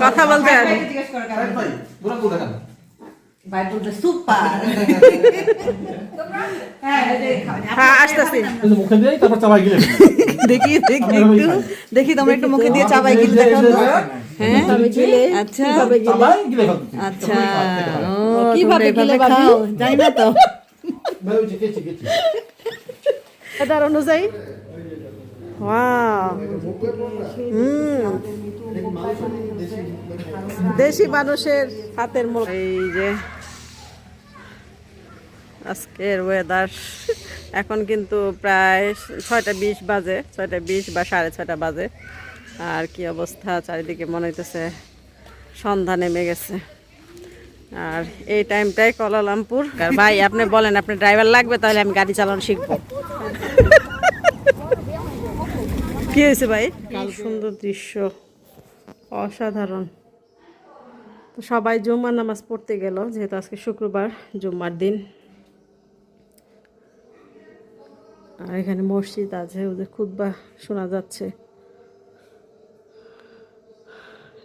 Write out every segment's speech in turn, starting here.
কথা বলতে হ্যাঁ হ্যাঁ দেখি দেখি একটু দেখি তোমরা একটু মুখে দিয়ে চাবাই গিলে দেখো হ্যাঁ আচ্ছা আচ্ছা ও কীভাবে কীভাবে গিলে খাও জানি না তো এটার অনুযায়ী ওয়াও হুম দেশি মানুষের হাতের মুখ। এই যে আজকের ওয়েদার এখন কিন্তু প্রায় ছয়টা বিশ বাজে ছয়টা বিশ বা সাড়ে ছয়টা বাজে। আর কি অবস্থা? চারিদিকে মনে হইতেছে সন্ধ্যা নেমে গেছে। আর এই টাইমটাই কলালামপুর। আর ভাই আপনি বলেন আপনি ড্রাইভার লাগবে তাহলে আমি গাড়ি চালানো শিখব। কি হয়েছে ভাই? কাল সুন্দর দৃশ্য। অসাধারণ। তো সবাই জুম্মার নামাজ পড়তে গেল, যেহেতু আজকে শুক্রবার, জুম্মার দিন। আর এখানে মসজিদ আছে, ওদের খুদ্া শোনা যাচ্ছে।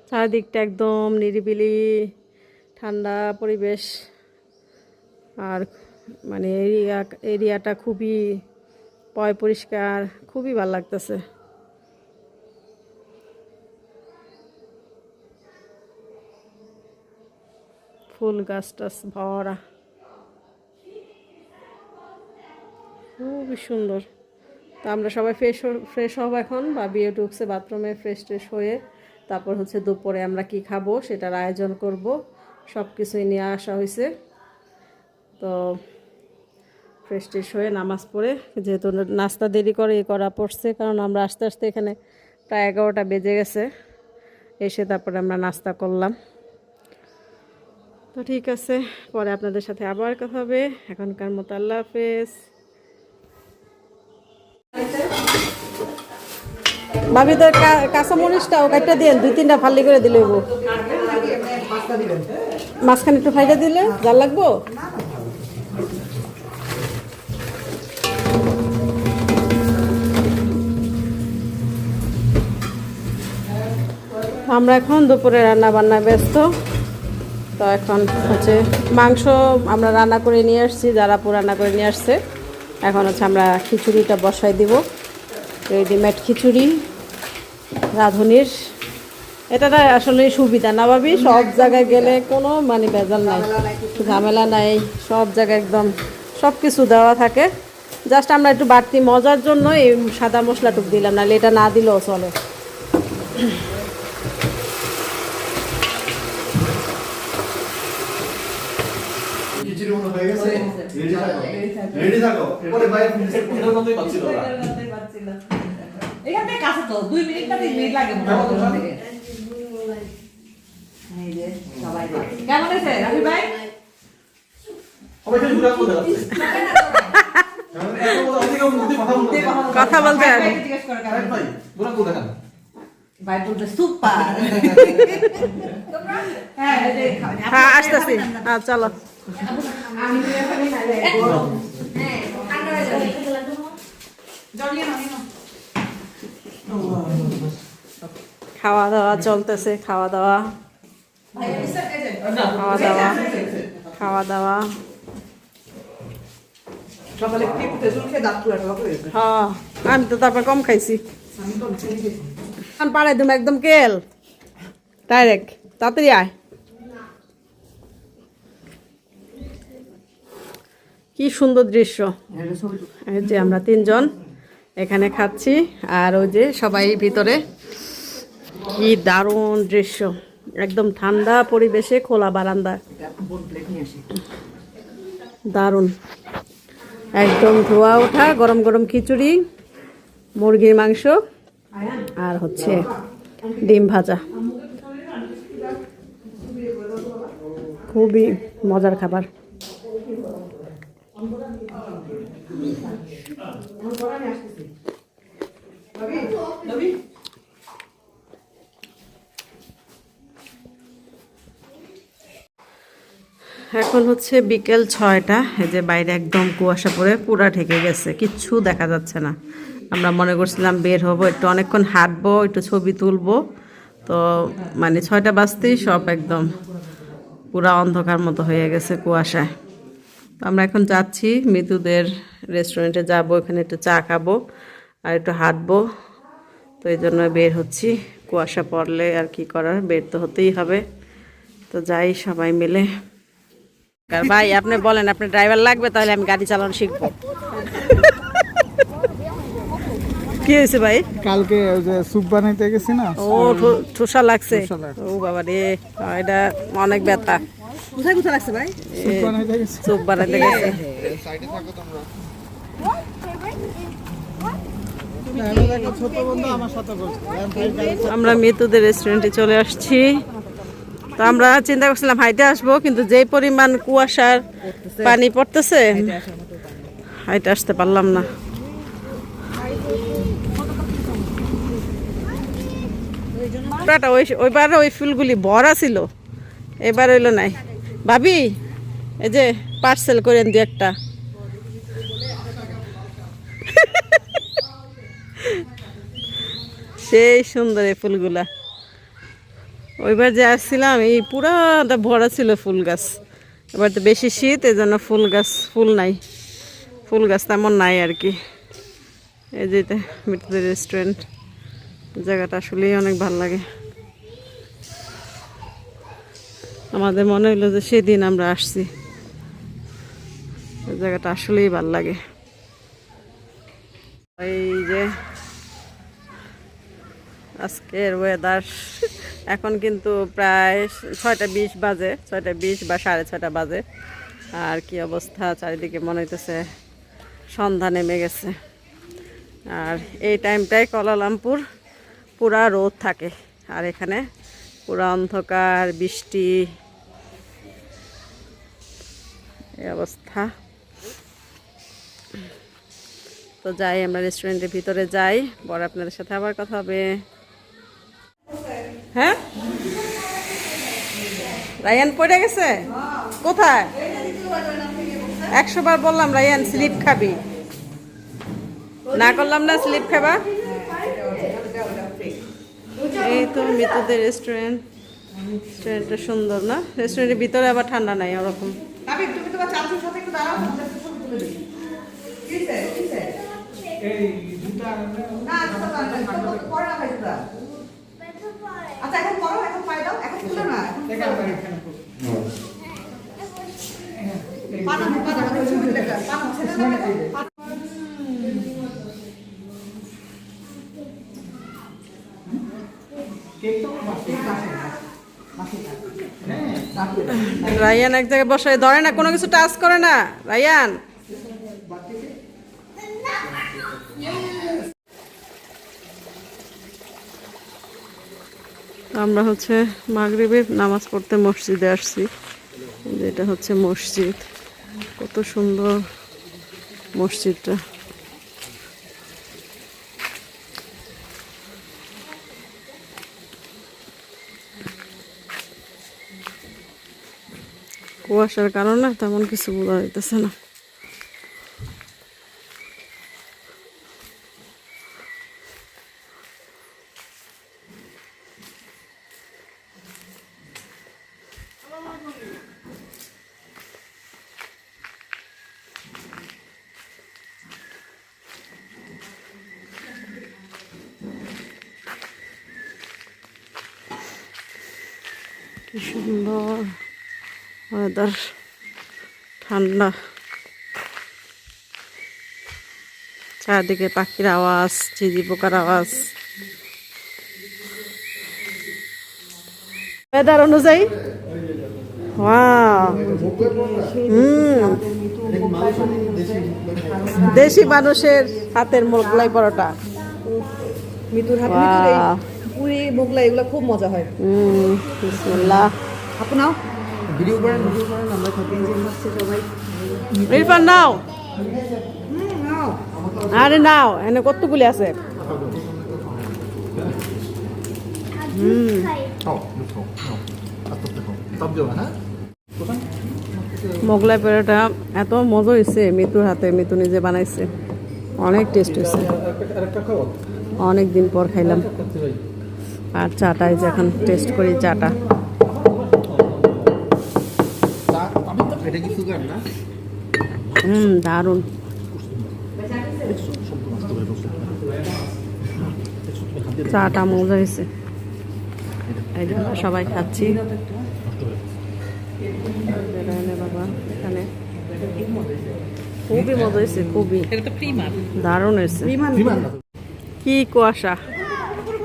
চারিদিকটা একদম নিরিবিলি, ঠান্ডা পরিবেশ। আর মানে এরিয়া, এরিয়াটা খুবই পয় পরিষ্কার, খুবই ভালো লাগতেছে। ফুল গাছ টাছ ভরা। খুবই সুন্দর। তো আমরা সবাই ফ্রেশ ফ্রেশ হব এখন, বা বিয়ে ঢুকছে বাথরুমে ফ্রেশ ট্রেশ হয়ে, তারপর হচ্ছে দুপুরে আমরা কি খাব সেটার আয়োজন করব সব কিছুই নিয়ে আসা হয়েছে। তো ফ্রেশ ট্রেশ হয়ে নামাজ পড়ে, যেহেতু নাস্তা দেরি করে এ করা পড়ছে, কারণ আমরা আস্তে আস্তে এখানে প্রায় এগারোটা বেজে গেছে, এসে তারপরে আমরা নাস্তা করলাম। তো ঠিক আছে, পরে আপনাদের সাথে আবার কথা হবে। এখনকার মতো আল্লাহ হাফেজ। ভাবি তো কা- কাঁচা মরিচটাও কাটটা দিয়ে দুই তিনটা ফালি করে দিলে মাঝখানে একটু ফাইটা দিলে জাল লাগবো? আমরা এখন দুপুরে রান্না বান্না ব্যস্ত। তো এখন হচ্ছে মাংস আমরা রান্না করে নিয়ে আসছি, যারা রান্না করে নিয়ে আসছে। এখন হচ্ছে আমরা খিচুড়িটা বসাই দিব। রেডিমেড খিচুড়ি, রাঁধুনির। এটা আসলে সুবিধা না ভাবি, সব জায়গায় গেলে কোনো মানে ভেজাল নাই। ঝামেলা নাই, সব জায়গায় একদম সব কিছু দেওয়া থাকে। জাস্ট আমরা একটু বাড়তি মজার জন্য এই সাদা মশলাটুক দিলাম, নাহলে এটা না দিলেও চলে খিচুড়ি মনে হয়ে গেছে? রেডি থাকো? রেডি থাকো। পরে ভাই এটার মতোই পাচ্ছিল না এখান থেকে কাছে তো দুই মিনিট না তিন মিনিট লাগে। মোটামুটি ওখান থেকে। এই যে সবাই কেমন হয়েছে? রাফি ভাই? সবাই খালি ঘুরা করতে কথা বলতে হবে ভাইকে জিজ্ঞেস করে ভাই বুড়া কোথা কেন ভাই বলতে সুপার। হ্যাঁ এই যে খাওয়া- হ্যাঁ আসতেছি হ্যাঁ চলো খাওয়া দাওয়া চলতেছে খাওয়া দাওয়া খাওয়া দাওয়া খাওয়া দাওয়া হয়ে। হ্যাঁ আমি তো তারপর কম খাইছি। এখন পাড়াই তুমি একদম কেল। ডাইরেক্ট তাড়াতাড়ি আয়। কি সুন্দর দৃশ্য। এই যে আমরা তিনজন এখানে খাচ্ছি আর ওই যে সবাই ভিতরে। কি দারুণ দৃশ্য। একদম ঠান্ডা পরিবেশে খোলা বারান্দা। দারুণ। একদম ধোয়া ওঠা গরম গরম খিচুড়ি মুরগির মাংস আর হচ্ছে ডিম ভাজা। খুবই মজার খাবার। এখন হচ্ছে বিকেল ছয়টা, এই যে বাইরে একদম কুয়াশা পড়ে পুরা ঢেকে গেছে, কিচ্ছু দেখা যাচ্ছে না। আমরা মনে করছিলাম বের হব, একটু অনেকক্ষণ হাঁটবো, একটু ছবি তুলবো। তো মানে ছয়টা বাজতেই সব একদম পুরা অন্ধকার মতো হয়ে গেছে কুয়াশায়। তো আমরা এখন যাচ্ছি মৃদুদের রেস্টুরেন্টে যাব এখানে একটু চা খাব আর একটু হাঁটবো। তো এই জন্য বের হচ্ছি। কুয়াশা পড়লে আর কি করার? বের তো হতেই হবে। তো যাই সবাই মিলে। আর ভাই আপনি বলেন আপনি ড্রাইভার লাগবে? তাহলে আমি গাড়ি চালানো শিখব। কি হয়েছে ভাই? কালকে ওই যে স্যুপ বানাইতে গেছি না? ও ঠোসা লাগছে। ও বাবা রে এটা অনেক ব্যথা। কোথায় কোথায় লাগছে ভাই? চোখ বানাতে গেছে। আমার মৃতদের রেস্টুরেন্টে চলে আসছি। তো আমরা চিন্তা করছিলাম হাইটে আসব, কিন্তু যেই পরিমাণ কুয়াশার পানি পড়তেছে, হাইটে আসতে পারলাম না। ওই ওইবার ওই ফুলগুলি ভরা ছিল, এবার হইল নাই। ভাবি, এই যে পার্সেল করেন দি একটা। সেই সুন্দর এই ফুলগুলা। ওইবার যে আসছিলাম, এই পুরাটা ভরা ছিল ফুল গাছ। এবার তো বেশি শীত এই জন্য ফুল গাছ, ফুল নাই। ফুল গাছ তেমন নাই আর কি। এই যে এটা রেস্টুরেন্ট জায়গাটা আসলেই অনেক ভালো লাগে। আমাদের মনে হলো যে সেদিন আমরা আসছি। জায়গাটা আসলেই ভালো লাগে। এই যে আজকের ওয়েদার এখন কিন্তু প্রায় ছয়টা বিশ বাজে, ছয়টা বিশ বা সাড়ে ছয়টা বাজে। আর কি অবস্থা? চারিদিকে মনে হইতেছে সন্ধ্যা নেমে গেছে। আর এই টাইমটায় কলালামপুর পুরা রোদ থাকে। আর এখানে পুরা অন্ধকার, বৃষ্টি। এই অবস্থা। তো যাই, আমরা রেস্টুরেন্টের ভিতরে যাই। পরে আপনাদের সাথে আবার কথা হবে। হ্যাঁ? রায়ান পড়ে গেছে? কোথায়? একশো বার বললাম, রায়ান, স্লিপ খাবি। না করলাম না, স্লিপ খাবা? এই তো মৃতদের রেস্টুরেন্ট রেস্টুরেন্টটা সুন্দর না? রেস্টুরেন্টের ভিতরে আবার ঠান্ডা নাই ওরকম। ছবি কিসে কিসে এই দুটা না জুতা পারবে না জুতা পরে না ভাই জুতা আচ্ছা এখন পরো এখন পায়ে দাও এখন খুলো না এখন থেকে আমরা এখানে করব। পানামো পানামো ছবি তুলে দাও পানামো সেটা না কেক তো বাসে বাসে হ্যাঁ রায়ান এক জায়গায় বসে, ধরে না, কোনো কিছু টাচ করে না। রায়ান। আমরা হচ্ছে মাগরিবের নামাজ পড়তে মসজিদে আসছি। এটা হচ্ছে মসজিদ। কত সুন্দর মসজিদটা। কুয়াশার কারণে তেমন কিছু বোঝা যাইতেছে না। কি সুন্দর। ওয়েদার ঠান্ডা। চারদিকে পাখির আওয়াজ চিজি পোকার আওয়াজ। ওয়েদার অনুযায়ী। দেশি মানুষের হাতের মোগলাই পরোটা। মিতুর হাতে. পুরি মোগলাই এগুলো খুব মজা হয়। বিসমিল্লাহ। আপু নাও। ভিডিও করেন ভিডিও করেন আমরা থাকি যে হচ্ছে সবাই ইরফান নাও। আরে নাও এনে কতগুলি আছে? মোগলাই পেড়াটা এত মজা হয়েছে মিতুর হাতে মিতু নিজে বানাইছে। অনেক টেস্ট হয়েছে অনেক দিন পর খাইলাম। আর চাটা এখন টেস্ট করি চাটা। হুম, দারুণ। চাটা মজা হয়েছে। এই জন্য সবাই খাচ্ছি। খুবই মজা হয়েছে, খুবই। দারুণ হয়েছে। কি কুয়াশা।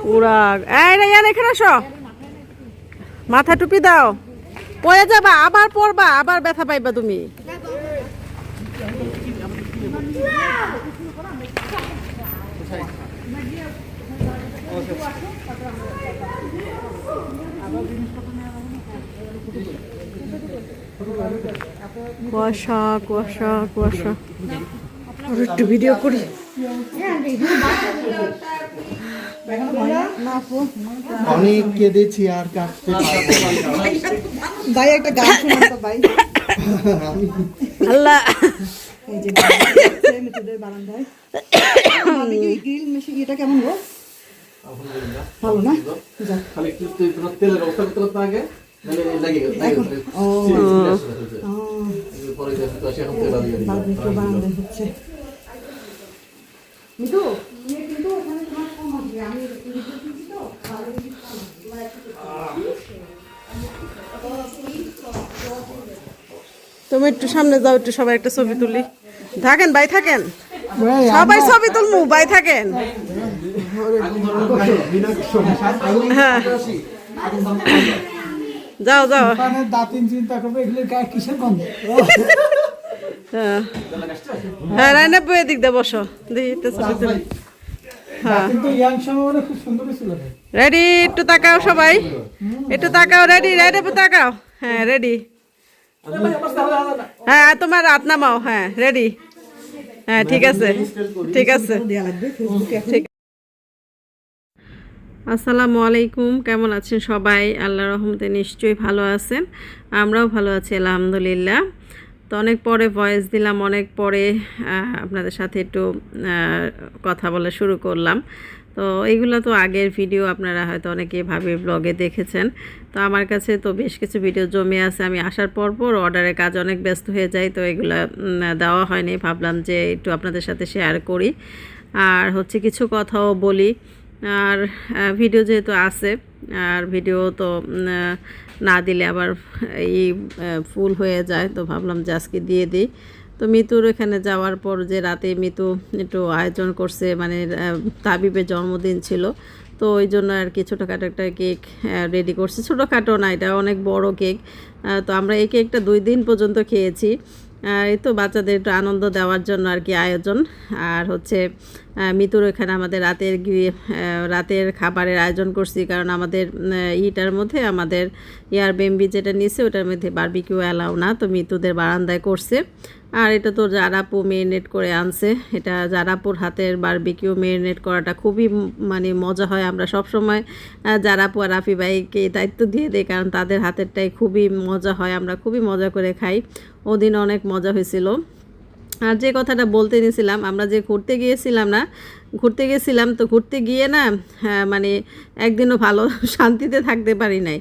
পুরা। এই এখানে আসো। মাথা টুপি দাও। পরে যাবা, আবার পরবা আবার ব্যথা পাইবা তুমি। কুয়াশা কুয়াশা কুয়াশা। আর একটু ভিডিও করি? অনেক কেঁদেছি আর কাঁদতে ভাই একটা গান শোনান তো ভাই। আল্লাহ। এই যে মিতুদের বারান্দায়। গ্রিল মেশিন এটা কেমন গো? ভালো না? খালি একটু তেলের ব্যবস্থা করতে আগে মানে তুমি একটু সামনে যাও একটু সবাই একটা ছবি তুলি। থাকেন ভাই থাকেন? সবাই ছবি তুলমু ভাই থাকেন। হ্যাঁ। যাও যাও। হ্যাঁ। হ্যাঁ রাইনা বই দিক দে বসো। একটু ছবি তুলি। হ্যাঁ। রেডি একটু তাকাও সবাই। একটু তাকাও রেডি রেডি তাকাও। হ্যাঁ রেডি হ্যাঁ তোমার রাত নামাও হ্যাঁ রেডি হ্যাঁ ঠিক আছে ঠিক আছে। আসসালামু আলাইকুম, কেমন আছেন সবাই? আল্লাহ রহমতে নিশ্চয়ই ভালো আছেন, আমরাও ভালো আছি, আলহামদুলিল্লাহ। তো অনেক পরে ভয়েস দিলাম, অনেক পরে আপনাদের সাথে একটু কথা বলা শুরু করলাম। তো এইগুলো তো আগের ভিডিও আপনারা হয়তো অনেকে ভাবে ব্লগে দেখেছেন। তো আমার কাছে তো বেশ কিছু ভিডিও জমে আছে। আমি আসার পর পর অর্ডারের কাজ অনেক ব্যস্ত হয়ে যায়। তো এগুলো দেওয়া হয়নি। ভাবলাম যে একটু আপনাদের সাথে শেয়ার করি। আর হচ্ছে কিছু কথাও বলি। আর ভিডিও যেহেতু আছে, আর ভিডিও তো না দিলে আবার এই ফুল হয়ে যায়। তো ভাবলাম যে আজকে দিয়ে দিই। তো মিতুর এখানে যাওয়ার পর যে রাতে মিতু একটু আয়োজন করছে মানে তাবিবের জন্মদিন ছিল, তো ওই জন্য আর কি ছোটোখাটো একটা কেক রেডি করছি। ছোটোখাটো না, এটা অনেক বড় কেক তো আমরা এই কেকটা দুই দিন পর্যন্ত খেয়েছি। এই তো বাচ্চাদের একটু আনন্দ দেওয়ার জন্য আর কি আয়োজন। আর হচ্ছে মিতুর এখানে আমাদের রাতের গিয়ে রাতের খাবারের আয়োজন করছি, কারণ আমাদের ইটার মধ্যে আমাদের এয়ার বেম্বি যেটা নিছে, ওটার মধ্যে বার্বিকিউ অ্যালাউ না, তো মিতুদের বারান্দায় করছে। আর এটা তো জারাপু মেরিনেট করে আনছে এটা জারাপুর হাতের বারবিকিউ মেরিনেট করাটা খুবই মানে মজা হয়। আমরা সব সময় জারাপু আর রাফি ভাইকে দায়িত্ব দিয়ে দিই কারণ তাদের হাতেরটাই খুবই মজা হয়। আমরা খুবই মজা করে খাই। ওদিন অনেক মজা হয়েছিল। আর যে কথাটা বলতে নিয়েছিলাম আমরা যে ঘুরতে গিয়েছিলাম না ঘুরতে গেছিলাম তো ঘুরতে গিয়ে না হ্যাঁ, মানে একদিনও ভালো শান্তিতে থাকতে পারি নাই।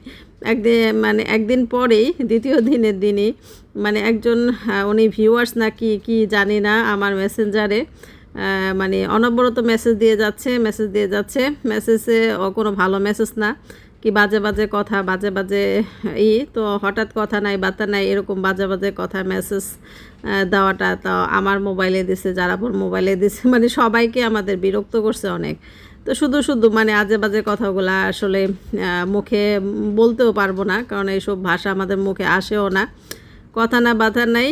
একদিন মানে একদিন পরেই, দ্বিতীয় দিনের দিনই মানে একজন উনি ভিউয়ার্স না কি জানি না, আমার মেসেঞ্জারে মানে অনবরত মেসেজ দিয়ে যাচ্ছে মেসেজ দিয়ে যাচ্ছে মেসেজে ও কোনো ভালো মেসেজ না, কি বাজে বাজে কথা, বাজে বাজে ই, তো হঠাৎ কথা নাই, বার্তা নাই, এরকম বাজে বাজে কথা মেসেজ দেওয়াটা তো আমার মোবাইলে দিছে, যারা যারাপুর মোবাইলে দিছে মানে সবাইকে আমাদের বিরক্ত করছে অনেক। তো শুধু শুধু মানে আজে বাজে কথাগুলো আসলে মুখে বলতেও পারব না, কারণ এইসব ভাষা আমাদের মুখে আসেও না। কথা না বাধা নাই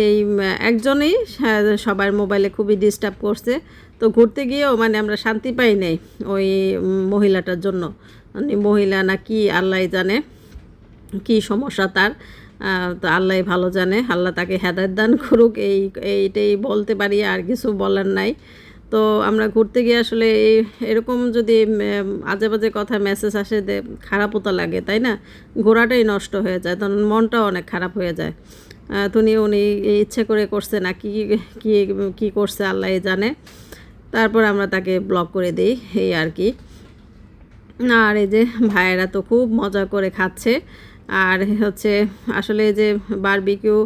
এই একজনই সবার মোবাইলে খুবই ডিস্টার্ব করছে। তো ঘুরতে গিয়েও মানে আমরা শান্তি পাই নাই ওই মহিলাটার জন্য। মানে মহিলা না কি আল্লাহ জানে কি সমস্যা তার তো আল্লাহ ভালো জানে, আল্লাহ তাকে হেদায়ত দান করুক, এই, এইটাই বলতে পারি, আর কিছু বলার নাই। তো আমরা ঘুরতে গিয়ে আসলে এই- এরকম যদি আজে বাজে কথা মেসেজ আসে খারাপও তো লাগে, তাই না? ঘোরাটাই নষ্ট হয়ে যায়, তখন মনটাও অনেক খারাপ হয়ে যায়। তুমি উনি ইচ্ছে করে করছে না, কি কি কি করছে আল্লাহ জানে। তারপর আমরা তাকে ব্লক করে দিই, এই আর কি। আর এই যে ভাইয়েরা তো খুব মজা করে খাচ্ছে। আর হচ্ছে, আসলে যে বারবিকিউ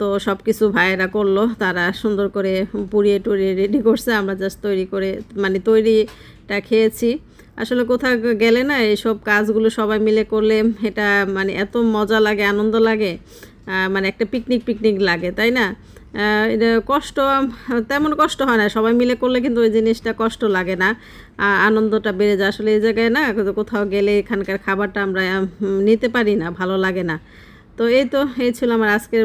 তো সব কিছু ভাইয়েরা করল। তারা সুন্দর করে পুড়িয়ে টুড়িয়ে রেডি করছে। আমরা জাস্ট তৈরি করে মানে তৈরিটা খেয়েছি। আসলে কোথাও গেলে না এইসব কাজগুলো সবাই মিলে করলে এটা মানে এত মজা লাগে, আনন্দ লাগে। মানে একটা পিকনিক পিকনিক লাগে, তাই না? এটা কষ্ট, তেমন কষ্ট হয় না। সবাই মিলে করলে কিন্তু ওই জিনিসটা কষ্ট লাগে না। আনন্দটা বেড়ে যায়। আসলে এই জায়গায় না কোথাও গেলে এখানকার খাবারটা আমরা নিতে পারি না, ভালো লাগে না। তো এই তো, এই ছিল আমার আজকের